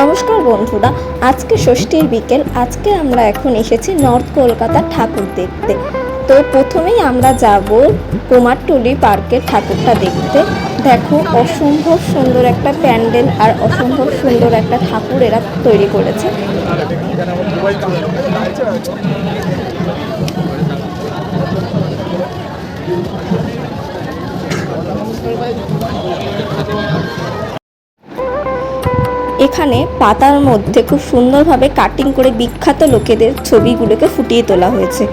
নমস্কার বন্ধুরা, আজকে ষষ্ঠীর বিকেল, আজকে আমরা এখন এসেছি নর্থ কলকাতার ঠাকুর দেখতে। তো প্রথমেই আমরা যাব কুমারটুলি পার্কের ঠাকুরটা দেখতে। দেখো, অসম্ভব সুন্দর একটা প্যান্ডেল আর অসম্ভব সুন্দর একটা ঠাকুর এরা তৈরি করেছে। এখানে পাতার মধ্যে খুব সুন্দরভাবে কাটিং করে বিখ্যাত লোকেদের ছবিগুলোকে ফুটিয়ে তোলা হয়েছে।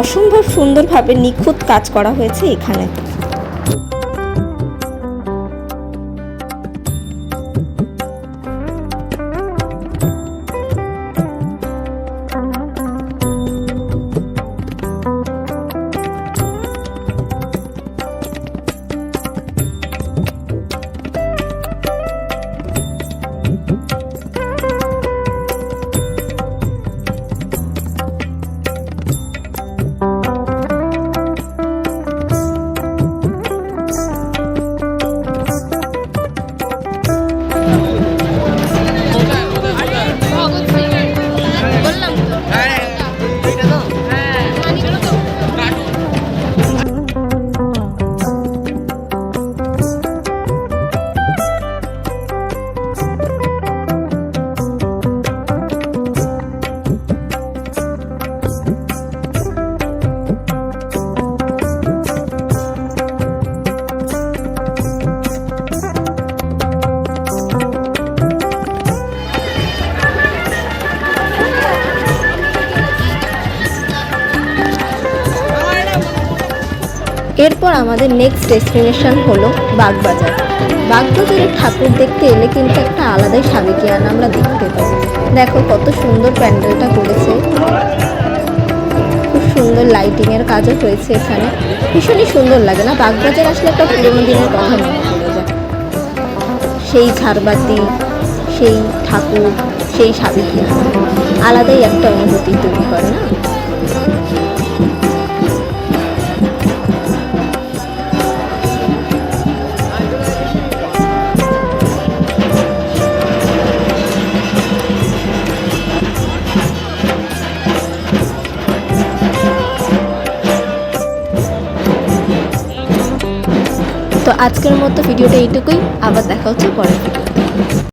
অসম্ভব সুন্দরভাবে নিখুঁত কাজ করা হয়েছে এখানে। এরপর আমাদের নেক্সট ডেস্টিনেশন হলো বাগবাজার। বাগবাজারের ঠাকুর দেখতে এলে কিন্তু একটা আলাদাই সাবেকিয়ানা আমরা দেখতে পাই। দেখো কত সুন্দর প্যান্ডেলটা করেছে। খুব সুন্দর লাইটিংয়ের কাজও হয়েছে এখানে। ভীষণই সুন্দর লাগে না? বাগবাজার আসলে একটা পুরোনো দিনের কথা মনে যায়। সেই ঝাড়বাতি, সেই ঠাকুর, সেই সাবেকিয়ানা আলাদাই একটা অনুভূতি তৈরি করে না? তো আজকের মতো ভিডিওটা এইটুকুই। আবার দেখা হচ্ছে পরের ভিডিওতে।